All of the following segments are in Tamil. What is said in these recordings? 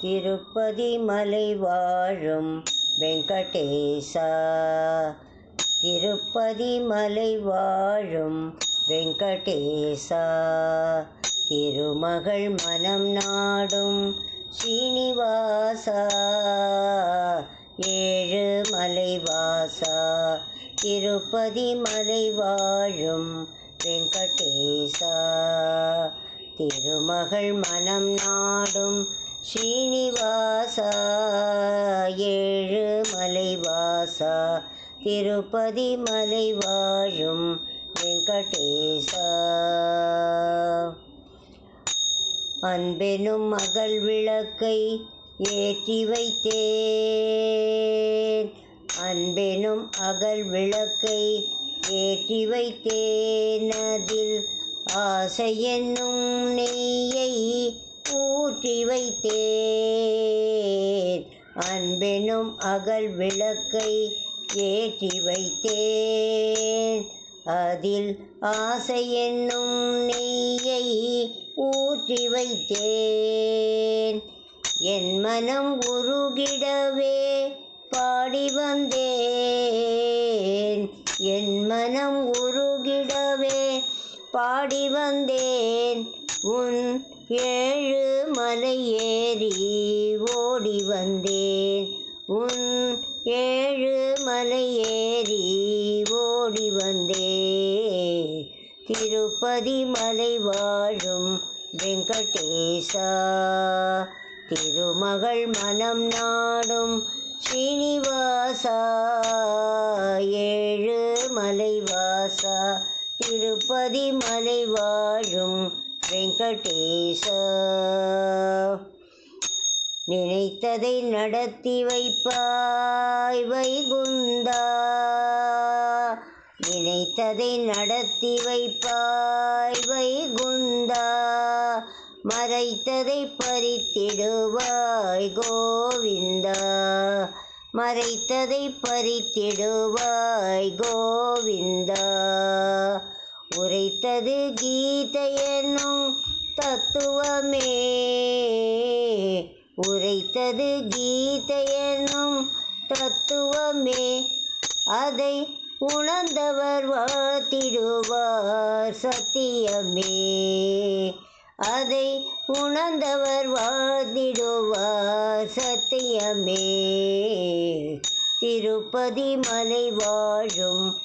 திருப்பதி மலை வாழும் வெங்கடேசா. திருப்பதி மலை வாழும் வெங்கடேசா. திருமகள் மனம் நாடும் ஸ்ரீனிவாசா ஏழு மலைவாசா திருப்பதி மலை வாழும் வெங்கடேசா. திருமகள் மனம் நாடும் ஸ்ரீனிவாசா ஏழு மலைவாசா திருப்பதி மலை வாழும் வெங்கடேசா. அன்பெனும் மகள் விளக்கை ஏற்றி வைத்தேன். அன்பெனும் அகல் விளக்கை ஏற்றி வைத்தேன். அதில் ஆசை என்னும் நெய்யை ஊற்றி வைத்தேன். அன்பெனும் அகல் விளக்கை ஏற்றி வைத்தேன். அதில் ஆசை என்னும் நெய்யை ஊற்றி வைத்தேன். என் மனம் உருகிடவே பாடி வந்தேன். என் மனம் உருகிடவே பாடி வந்தேன். உன் ஏழு மலை ஏறி ஓடி வந்தேன். உன் ஏழு மலை ஏறி ஓடி வந்தேன். திருப்பதி மலை வாழும் வெங்கடேசா திருமகள் மனம் நாடும் ஸ்ரீனிவாசா ஏழு மலைவாசா திருப்பதி மலை வாழும் வெங்கடேசா. நினைத்ததை நடத்தி வைப்பாய் வைகுந்தா. நினைத்ததை நடத்தி வைப்பாய் வைகுந்தா. மறைத்ததை பறித்திடுவாய் கோவிந்தா. மறைத்ததை பறித்திடுவாய் கோவிந்தா. உரைத்தது கீதையெனும் தத்துவமே. உரைத்தது கீதையெனும் தத்துவமே. அதை உணர்ந்தவர் வாழ்த்திடுவார் சத்தியமே. அதை உணர்ந்தவர் வாழ்ந்திடுவார் சத்தியமே. திருப்பதி மலை வாழும்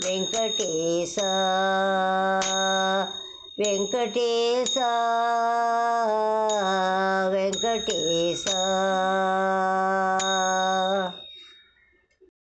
வெங்கடேசா வெங்கடேசா வெங்கடேசா